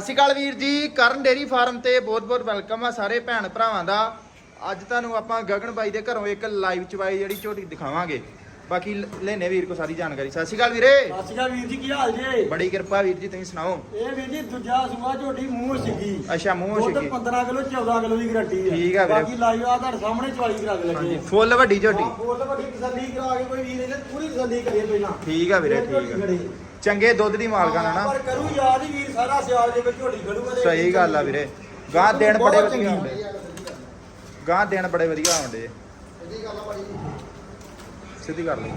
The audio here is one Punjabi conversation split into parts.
ਸਤਿ ਸ਼੍ਰੀ ਅਕਾਲ ਵੀਰ ਜੀ ਕਰਨ ਡੇਰੀ ਫਾਰਮ ਤੇ ਬਹੁਤ-ਬਹੁਤ ਵੈਲਕਮ ਆ ਸਾਰੇ ਭੈਣ ਭਰਾਵਾਂ ਦਾ। ਅੱਜ ਤੁਹਾਨੂੰ ਆਪਾਂ ਗਗਨ ਬਾਈ ਦੇ ਘਰੋਂ ਇੱਕ ਲਾਈਵ ਚਵਾਈ ਜਿਹੜੀ ਝੋਟੀ ਦਿਖਾਵਾਂਗੇ। ਬਾਕੀ ਲੈਨੇ ਵੀਰ ਕੋ ਸਾਰੀ ਜਾਣਕਾਰੀ। ਸਤਿ ਸ਼੍ਰੀ ਅਕਾਲ ਵੀਰੇ। ਸਤਿ ਸ਼੍ਰੀ ਅਕਾਲ ਵੀਰ ਜੀ ਕੀ ਹਾਲ ਜੇ? ਬੜੀ ਕਿਰਪਾ ਵੀਰ ਜੀ ਤੁਸੀਂ ਸੁਣਾਓ? ਇਹ ਵੀਰ ਜੀ ਦੂਜਾ ਸੂਆ ਝੋਟੀ ਮੂੰਹ ਸਿੱਗੀ। ਅੱਛਾ ਮੂੰਹ ਦੁੱਧ ਛਿੱਕੀ 15 ਕਿਲੋ 14 ਕਿਲੋ ਦੀ ਗਰੰਟੀ ਹੈ ਠੀਕ ਆ ਵੀਰੇ। ਬਾਕੀ ਲਾਈਵ ਆ ਤੁਹਾਡੇ ਸਾਹਮਣੇ ਚਵਾਈ ਕਰਾ ਕੇ ਲੱਗੇ। ਫੁੱਲ ਵੱਡੀ ਝੋਟੀ। ਬੋਲ ਵੱਡੀ ਤਸੱਲੀ ਕਰਾ ਕੇ ਕੋਈ ਵੀਰ ਇਹਨੇ ਪੂਰੀ ਤਸੱਲੀ ਕਰੀਏ ਪਹਿਲਾਂ। ਠੀਕ ਆ ਵੀਰੇ ਠੀਕ ਆ। ਚੰਗੇ ਦੁੱਧ ਦੀ ਮਾਲਕਾਂ ਨਾ। ਪਰ ਕਰੂ ਯਾਦ ਹੀ ਵੀਰ ਸਾਰਾ ਸਿਆਲ ਦੇ ਵਿੱਚ ਝੋਟੀ ਖੜੂਗਾ ਤੇ ਸਹੀ ਗੱਲ ਆ ਵੀਰੇ। ਗਾਂ ਬਹੁਤ ਬੜੇ ਵਧੀਆ ਹੁੰਦੇ ਗਾਂ ਦਿਨ ਬੜੇ ਵਧੀਆ ਆਉਂਦੇ। ਇਹਦੀ ਗੱਲ ਆ ਬੜੀ ਸਿੱਧੀ ਕਰ ਲਈ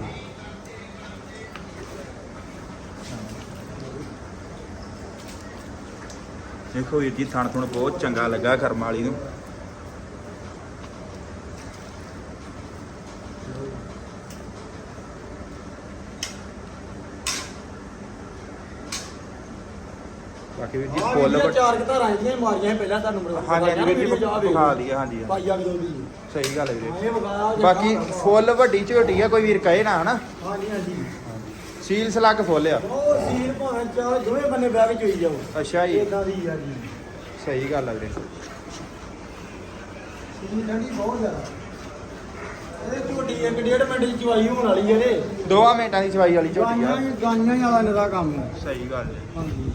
ਦੇਖੋ ਵੀਰ ਜੀ ਥਣ ਥੁਣ ਬਹੁਤ ਚੰਗਾ ਲੱਗਾ ਕਰਮ ਵਾਲੀ ਨੂੰ। ਬਾਕੀ ਵੀਰ ਜੀ ਫੁੱਲ ਵੱਡ- ਚਾਰ ਕਿਤਾਰਾਂ ਜਿਹੜੀਆਂ ਮਾਰੀਆਂ ਪਹਿਲਾਂ ਤੁਹਾਨੂੰ ਬੜਾ ਹਾਂਜੀ ਹਾਂਜੀ ਵੀਰ ਜੀ। ਵਿਖਾ ਦਈਏ ਹਾਂਜੀ ਹਾਂਜੀ। ਪਾਈਆ ਕਿਦੋਂ ਦੀ ਸਹੀ ਗੱਲ ਹੈ ਵੀਰੇ। ਬਾਕੀ ਫੁੱਲ ਵੱਡੀ ਝੋਟੀ ਆ ਕੋਈ ਵੀਰ ਕਹੇ ਨਾ ਹਨਾ? ਹਾਂਜੀ ਹਾਂਜੀ। ਸੀਲ ਸਲੱਗ ਫੁੱਲ ਆ। ਉਹ ਸੀਲ ਭਾਵੇਂ ਚਾਹ ਦੋਵੇਂ ਬੰਨੇ ਬਹਿ ਕੇ ਚੋਈ ਜਾਓ। ਅੱਛਾ ਜੀ। ਇਦਾਂ ਦੀ ਆ ਜੀ। ਸਹੀ ਗੱਲ ਆ ਵੀਰੇ। ਸੀਲ ਠੰਡੀ ਬਹੁਤ ਜ਼ਿਆਦਾ। ਇਹ ਝੋਟੀ ਇੱਕ ਡੇਢ ਮਿੰਟ ਦੀ ਚਵਾਈ ਹੋਣ ਵਾਲੀ ਇਹਦੇ। ਦੋਵਾਂ ਮਿੰਟਾਂ ਦੀ ਸਵਾਈ ਵਾਲੀ ਝੋਟੀ ਆ। ਗਾਈਆਂ ਹੀ ਵਾਲਾ ਨਿਰਾ ਕੰਮ ਹੈ ਸਹੀ ਗੱਲ ਹੈ। ਹਾਂਜੀ।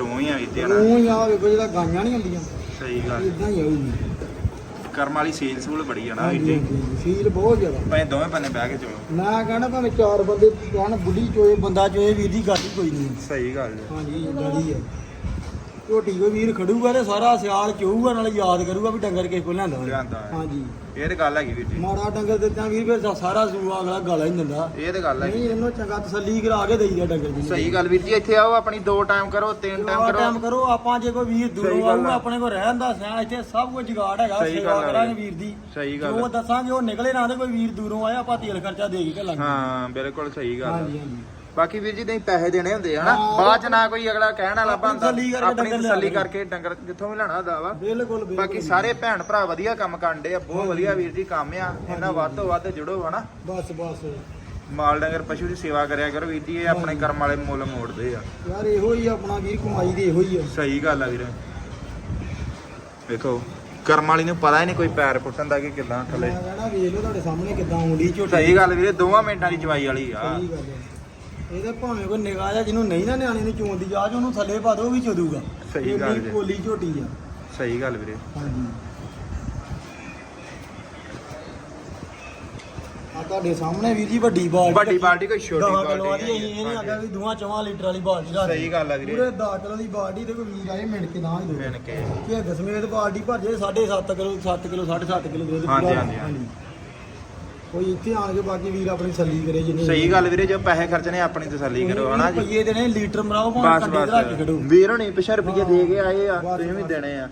ਰੂਹ ਹੀ ਆ ਵੀਰ ਤੇ ਹਨਾ। ਉਹ ਯਾਰ ਵੇਖੋ ਜਿਹੜਾ ਗਾਈਆਂ ਨਹੀਂ ਹੁੰਦੀਆਂ। ਸਹੀ ਗੱਲ। ਇਦਾਂ ਹੀ ਆਊਗੀ ਕਰਮ ਵਾਲੀ ਸੀਲ ਸੂਲ ਬੜੀ ਆ ਨਾ ਹਾਂਜੀ, ਸੀਲ ਬਹੁਤ ਜ਼ਿਆਦਾ। ਭਾਵੇਂ ਦੋਵੇਂ ਬੰਨੇ ਬਹਿ ਕੇ ਚਲੋ ਮੈਂ ਕਹਿੰਦਾ ਭਾਵੇਂ ਚਾਰ ਬੰਦੇ ਕਹਿਣ ਬੁੱਢੀ ਚੋਏ ਬੰਦਾ ਚੋਏ ਵੀਰ ਦੀ ਗੱਲ ਹੀ ਕੋਈ ਨਹੀਂ। ਸਹੀ ਗੱਲ ਹੈ ਹਾਂਜੀ ਇਦਾਂ ਦੀ ਹੈ ਝੋਟੀ ਕੋਈ ਵੀਰ ਖੜੂਗਾ ਤੇ ਸਾਰਾ ਸਿਆਲ ਚੋਊਗਾ ਨਾਲੇ ਯਾਦ ਕਰੂਗਾ ਵੀ ਡੰਗਰ ਕਿਸ ਕੋਲ ਲਿਆਂਦਾ ਲਿਆਂਦਾ ਹੈ। ਹਾਂਜੀ ਇਹ ਤੇ ਗੱਲ ਹੈਗੀ ਵੀਰ ਜੀ ਮਾੜਾ ਡੰਗਰ ਦਿੱਤਾ ਵੀਰ ਫਿਰ ਸਾਰਾ ਸੂਆ ਅਗਲਾ ਗਾਲਾ ਹੀ ਦਿੰਦਾ ਇਹ ਤੇ ਗੱਲ ਨਹੀਂ ਹੈਗੀ ਇਹਨੂੰ ਚੰਗਾ ਤਸੱਲੀ ਕਰਾ ਕੇ ਦੇਈਦਾ ਡੰਗਰ ਜੀ ਸਹੀ ਗੱਲ ਵੀਰ ਜੀ ਇੱਥੇ ਆਓ ਆਪਣੀ ਦੋ ਟਾਈਮ ਕਰੋ ਤਿੰਨ ਟਾਈਮ ਟਾਈਮ ਕਰੋ ਕਰੋ ਆਪਾਂ ਜੇ ਕੋਈ ਵੀਰ ਸਹੀ ਦੂਰੋਂ ਗੱਲ ਆਊਗਾ ਆ। ਆਪਣੇ ਕੋਲ ਰਹਿਣ ਦਾ ਸਿਆ ਇੱਥੇ ਸਭ ਕੁਝ ਜੁਗਾੜ ਹੈਗਾ ਸਹੀ ਸੇਵਾ ਗੱਲ ਆ ਕਰਾਂਗੇ ਵੀਰ। ਦੀ ਸਹੀ ਗੱਲ ਜੋ ਆ। ਦੱਸਾਂਗੇ ਉਹ ਨਿਕਲੇ ਨਾ ਤੇ ਕੋਈ ਵੀਰ ਦੂਰੋਂ ਆਇਆ ਆਪਾਂ ਤੇਲ ਖਰਚਾ ਦੇ ਕੇ ਘੱਲਾਂਗੇ ਹਾਂ ਬਿਲਕੁਲ ਸਹੀ ਗੱਲ ਹਾਂਜੀ ਆ। ਹਾਂਜੀ ਬਾਕੀ ਵੀਰ ਜੀ ਨਹੀਂ ਪੈਸੇ ਦੇਣੇ ਹੁੰਦੇ ਆ ਹਨਾ। ਬਾਅਦ ਚ ਨਾ ਕੋਈ ਅਗਲਾ ਕਹਿਣ ਵਾਲਾ ਬੰਦਾ ਆਪਣੀ ਤਸੱਲੀ ਕਰਕੇ ਡੰਗਰ ਜਿੱਥੋਂ ਵੀ ਲੈਣਾ ਹੁੰਦਾ ਵਾ। ਬਿਲਕੁਲ ਬਾਕੀ ਸਾਰੇ ਭੈਣ ਭਰਾ ਵਧੀਆ ਕੰਮ ਕਰਦੇ ਆ ਬਹੁਤ ਵਧੀਆ ਵੀਰ ਜੀ ਕੰਮ ਆ। ਇਹਨਾਂ ਵੱਧ ਤੋਂ ਵੱਧ ਜੁੜੋ ਹਨਾ? ਬਸ ਬਸ। ਮਾਲ ਡੰਗਰ ਪਸ਼ੂ ਦੀ ਸੇਵਾ ਕਰਿਆ ਕਰੋ ਵੀਰ ਜੀ ਇਹ ਆਪਣੇ ਕਰਮ ਵਾਲੇ ਮੁੱਲ ਮੋੜਦੇ ਆ। ਯਾਰ ਇਹੋ ਹੀ ਆਪਣਾ ਵੀਰ ਕਮਾਈ ਦੇ ਇਹੋ ਹੀ ਆ। ਸਹੀ ਗੱਲ ਆ ਵੀਰ। ਵੇਖੋ ਕਰਮ ਵਾਲੀ ਨੂੰ ਪਤਾ ਹੀ ਨਹੀਂ ਕੋਈ ਪੈਰ ਪੁੱਟਣ ਦਾ ਕਿ ਕਿੱਦਾਂ ਥੱਲੇ। ਵੇਖ ਲਓ ਤੁਹਾਡੇ ਸਾਹਮਣੇ ਕਿੱਦਾਂ ਆਉਂਦੀ ਝੋਟੀ। ਸਹੀ ਗੱਲ ਵੀਰੇ ਦੋਵਾਂ ਮਿੰਟਾਂ ਦੀ ਚਵਾਈ ਵਾਲੀ ਆ। ਸਹੀ ਗੱਲ ਹੈ ਇਹਦੇ ਭਾਵੇਂ ਕੋਈ ਨਿਗਾਹ ਜਾ ਜਿਹਨੂੰ ਨਹੀਂ ਨਾ ਨਿਆਣੇ ਨੂੰ ਚੋਂਦੀ ਜਾਜ ਉਹਨੂੰ ਥੱਲੇ ਪਾ ਦੋ ਉਹ ਵੀ ਚੋਦੂਗਾ। ਸਹੀ ਗੱਲ ਜੀ। ਕੋਲੀ ਝੋਟੀ ਆ। ਸਹੀ ਗੱਲ ਵੀਰੇ। ਹਾਂਜੀ। ਆ ਤੁਹਾਡੇ ਸਾਹਮਣੇ ਵੀਰ ਜੀ ਵੱਡੀ ਬਾਲਟੀ ਵੱਡੀ ਬਾਲਟੀ ਕੋਈ ਛੋਟੀ ਬਾਲਟੀ ਦੀ ਨਹੀਂ ਇਹ ਨਹੀਂ ਵੀ ਦੋਵਾਂ ਚਵਾਂ ਲੀਟਰ ਵਾਲੀ ਬਾਲਟੀ ਰੱਖ ਸਹੀ ਗੱਲ ਆ ਵੀਰੇ। ਪੂਰੇ 10 ਕਿਲੋ ਦੀ ਬਾਲਟੀ ਤੇ ਕੋਈ ਵੀਰ ਆਏ ਮਿੰਟ ਕੇ ਨਾ ਹੀ ਦੋ। ਮਿਣ ਕੇ। ਕਿ ਦਸਵੇਂ ਬਾਲਟੀ ਭੱਜੇ 7.5 ਕਿਲੋ 7 ਕਿਲੋ 7.5 ਕਿਲੋ ਦੁੱਧ ਹਾਂਜੀ, ਪੂਰਾ। ਹਾਂਜੀ, ਹਾਂਜੀ। ਕੋਈ ਇੱਥੇ ਆਣ ਕੇ ਬਾਕੀ ਵੀਰ ਆਪਣੀ ਤਸੱਲੀ ਕਰੇ ਜਿੰਨੇ ਸਹੀ ਗੱਲ ਵੀਰੇ ਜੋ ਪੈਸੇ ਖਰਚਣੇ ਆਪਣੀ ਤਸੱਲੀ ਕਰੋ ਹਨਾ ਜੀ? ਰੁਪਈਏ ਦੇਣੇ ਲੀਟਰ ਮਰਾਓ ਭਾਵੇਂ ਬਸ ਕੰਡੇ ਤੇ ਰੱਖ ਕੇ ਖੜੋ। ਵੀਰ ਹੋਣੀ ਪਿਛੇ ਰੁਪਏ ਦੇ ਕੇ ਆਏ ਆ ਤੁਸੀਂ ਵੀ। ਦੇਣੇ ਆ।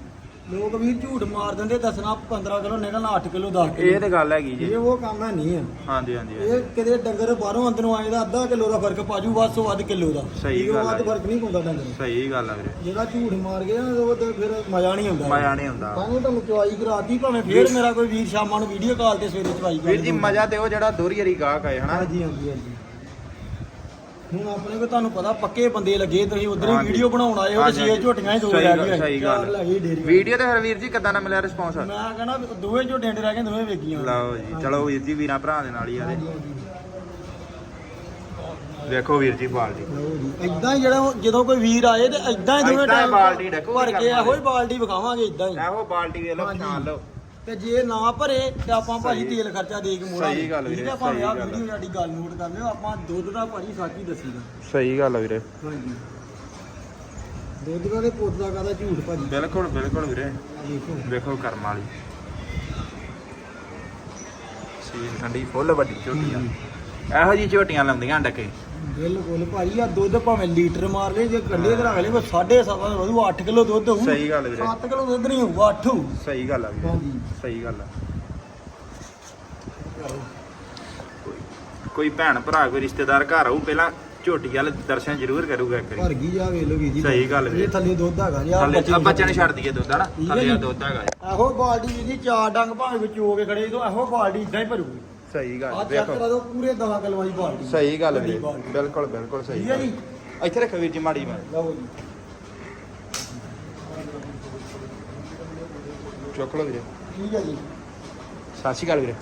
ਲੋਕ ਵੀਰ ਝੂਠ ਮਾਰ ਦਿੰਦੇ ਦੱਸਣਾ 15 ਕਿਲੋ ਨਿਕਲਣਾ 8 ਕਿਲੋ 10 ਕਿਲੋ। ਇਹ ਤੇ ਗੱਲ ਹੈਗੀ ਜੀ। ਇਹ ਉਹ ਕੰਮ ਹੈ ਨਹੀਂ ਹਾਂਜੀ ਹਾਂਜੀ ਇਹ ਕਿਤੇ ਡੰਗਰ ਬਾਹਰੋਂ ਅੰਦਰੋਂ ਆਏ ਦਾ ਅੱਧਾ ਕਿਲੋ ਦਾ ਫ਼ਰਕ ਪਾਜੂ ਵੱਧ ਤੋਂ ਵੱਧ ਕਿਲੋ ਦਾ। ਸਹੀ ਗੱਲ ਵੱਧ। ਫ਼ਰਕ ਨਹੀਂ ਪਾਉਂਦਾ ਡੰਗਰ। ਸਹੀ ਗੱਲ ਆ ਵੀਰੇ। ਜਿਹੜਾ ਝੂਠ ਮਾਰ ਗਿਆ ਉਹ ਤੇ ਫਿਰ ਮਜ਼ਾ ਨਹੀਂ ਹੁੰਦਾ ਮਜ਼ਾ ਨਹੀਂ ਹੁੰਦਾ ਤਾਂ ਹੀ ਤੁਹਾਨੂੰ ਚਵਾਈ ਕਰਾਤੀ ਭਾਵੇਂ ਫੇਰ ਮੇਰਾ ਕੋਈ ਵੀਰ ਸ਼ਾਮਾਂ ਨੂੰ ਵੀਡੀਓ ਕਾਲ ਤੇ ਸਵੇਰੇ ਚਵਾਈ ਕਰ ਵੀਰ ਜੀ ਮਜ਼ਾ ਤੇ ਉਹ ਜਿਹੜਾ ਦੋਹਰੀ ਵਾਰੀ ਗਾਹਕ ਆਏ ਹਨਾ? ਹਾਂਜੀ ਹਾਂਜੀ ਹਾਂਜੀ। ਹੁਣ ਆਪਣੇ ਕੋ ਤੁਹਾਨੂੰ ਪਤਾ ਪੱਕੇ ਬੰਦੇ ਲੱਗੇ ਤੁਸੀਂ ਉਧਰ ਹੀ ਹਾਂਜੀ। ਵੀਡੀਓ ਬਣਾਉਣ ਆਏ ਹੋ ਤੇ ਹਾਂਜੀ, ਛੇ ਝੋਟੀਆਂ ਹੀ ਦੋ ਸਹੀ ਰਹਿ ਗੱਲ- ਗਈਆਂ। ਸਹੀ ਚਾਰ ਗੱਲ। ਲੈ ਗਈ ਡੇਰੀ ਵੀਡੀਓ ਤੇ ਫਿਰ ਵੀਰ ਜੀ ਕਿੱਦਾਂ ਦਾ ਮਿਲਿਆ ਰਿਸਪੌਂਸ ਮੈਂ ਕਹਿੰਦਾ ਵੀ ਦੋਵੇਂ ਝੋਟੀਆਂ ਦੇ ਰਹਿ ਗਏ ਦੋਵੇਂ ਵੇਗੀਆਂ ਲਓ ਜੀ ਚਲੋ ਵੀਰ ਜੀ ਵੀਰਾਂ ਭਰਾ ਦੇ ਨਾਲ ਹੀ ਆ ਹਾਂਜੀ ਤੇ। ਹਾਂਜੀ। ਦੇਖੋ ਵੀਰ ਜੀ ਬਾਲਟੀ। ਲਓ ਜੀ ਇਦਾਂ ਹੀ ਜਿਹੜਾ ਉਹ- ਜਦੋਂ ਕੋਈ ਵੀਰ ਆਏ ਤੇ ਇਦਾਂ ਹੀ ਦੋਵੇਂ ਏਦਾਂ ਹੀ ਬਾਲਟੀ ਡੱਕੂ। ਭਰ ਕੇ ਕਰਨਾ ਇਹੋ ਹੀ ਬਾਲਟੀ ਵਿਖਾਵਾਂਗੇ ਇਦਾਂ ਹੀ। ਇਹੋ ਬਾਲਟੀ ਵੇਖ ਲਓ ਹਾਂਜੀ। ਲਓ। ਤੇ ਜੇ ਨਾ ਭਰੇ ਤੇ ਆਪਾਂ ਭਾਜੀ ਤੇਲ ਖਰਚਾ ਦੇ ਕੇ ਮੋੜਾਂਗੇ। ਸਹੀ ਗੱਲ ਵੀਰੇ, ਠੀਕ ਭਾਵੇਂ ਆ ਸਹੀ ਗੱਲ। ਵੀਡੀਓ ਸਾਡੀ ਗੱਲ ਨੋਟ ਕਰ ਲਿਓ ਆਪਾਂ ਦੁੱਧ ਦਾ ਭਾਜੀ ਸੱਚ ਦੱਸੀਦਾ ਸਹੀ ਗੱਲ ਆ ਵੀਰੇ। ਹਾਂਜੀ ਦੁੱਧ ਦਾ ਤੇ ਪੁੱਤ ਦਾ ਕਾਹਦਾ ਝੂਠ ਭਾਜੀ ਬਿਲਕੁਲ ਬਿਲਕੁਲ ਵੀਰੇ। ਦੇਖੋ। ਵੇਖੋ ਕਰਮ ਵਾਲੀ। ਸੀਲ ਠੰਡੀ ਫੁੱਲ ਵੱਡੀ ਝੋਟੀ ਆ। ਇਹੋ ਜੀ ਝੋਟੀਆਂ ਲਾਉਂਦੀਆਂ ਡੱਕੇ। ਬਿਲਕੁਲ ਭਾਜੀ ਆ ਦੁੱਧ ਭਾਵੇਂ ਲੀਟਰ ਮਾਰ ਲੈ ਜੇ ਕੰਡੇ ਤੇ ਰੱਖ ਲੈ ਕੋਈ 7.5 ਵਧੂ 8 ਕਿਲੋ ਦੁੱਧ ਹੋਊ। ਸਹੀ ਗੱਲ ਵੀਰੇ। 7 ਕਿਲੋ ਦੁੱਧ ਨਹੀਂ ਹੋਊ 8 ਹੋਊ। ਸਹੀ ਗੱਲ ਆ ਵੀਰੇ ਹਾਂਜੀ। ਸਹੀ ਗੱਲ ਆ। ਕੋਈ- ਕੋਈ ਭੈਣ ਭਰਾ ਕੋਈ ਰਿਸ਼ਤੇਦਾਰ ਘਰ ਆਊ ਪਹਿਲਾਂ ਝੋਟੀ ਵਾਲੇ ਦਰਸ਼ਨ ਜ਼ਰੂਰ ਕਰੂਗਾ ਇੱਕ ਵਾਰੀ। ਭਰ ਗਈ ਜਾ ਵੇਖ ਲੋ ਜੀ। ਸਹੀ ਗੱਲ ਵੀਰੇ। ਇਹ ਥੱਲੇ ਦੁੱਧ ਹੈਗਾ ਜੀ ਆ ਬੱਚਿਆਂ ਨੂੰ ਛੱਡ ਦਈਏ ਦੁੱਧ ਹਨਾ? ਥੱਲੇ। ਦੁੱਧ ਹੈਗਾ। ਇਹੋ ਬਾਲਟੀ ਜੀ ਚਾਰ ਡੰਗ ਭਾਵੇਂ ਵਿੱਚ ਹੋ ਕੇ ਖੜੇ ਤੋਂ ਇਹੋ ਬਾਲਟੀ ਇਦਾਂ ਹੀ ਭਰੂਗੀ। ਸਹੀ ਆ ਗੱਲ ਚੈੱਕ ਕਰਾ ਵੇਖੋ ਦਿਓ ਪੂਰੇ 10 ਕਿਲੋ ਦੀ ਬਾਲਟੀ। ਸਹੀ ਗੱਲ ਵੱਡੀ ਵੀਰੇ। ਬਾਲਟੀ। ਬਿਲਕੁਲ ਬਿਲਕੁਲ ਸਹੀ ਠੀਕ ਹੈ ਗੱਲ। ਜੀ? ਇੱਥੇ ਰੱਖੋ ਵੀਰ ਜੀ ਮਾੜੀ ਮੈਂ ਲਓ ਜੀ। ਚੁੱਕ ਲਓ ਵੀਰੇ। ਠੀਕ ਹੈ ਜੀ। ਸਤਿ ਸ਼੍ਰੀ ਅਕਾਲ ਵੀਰੇ।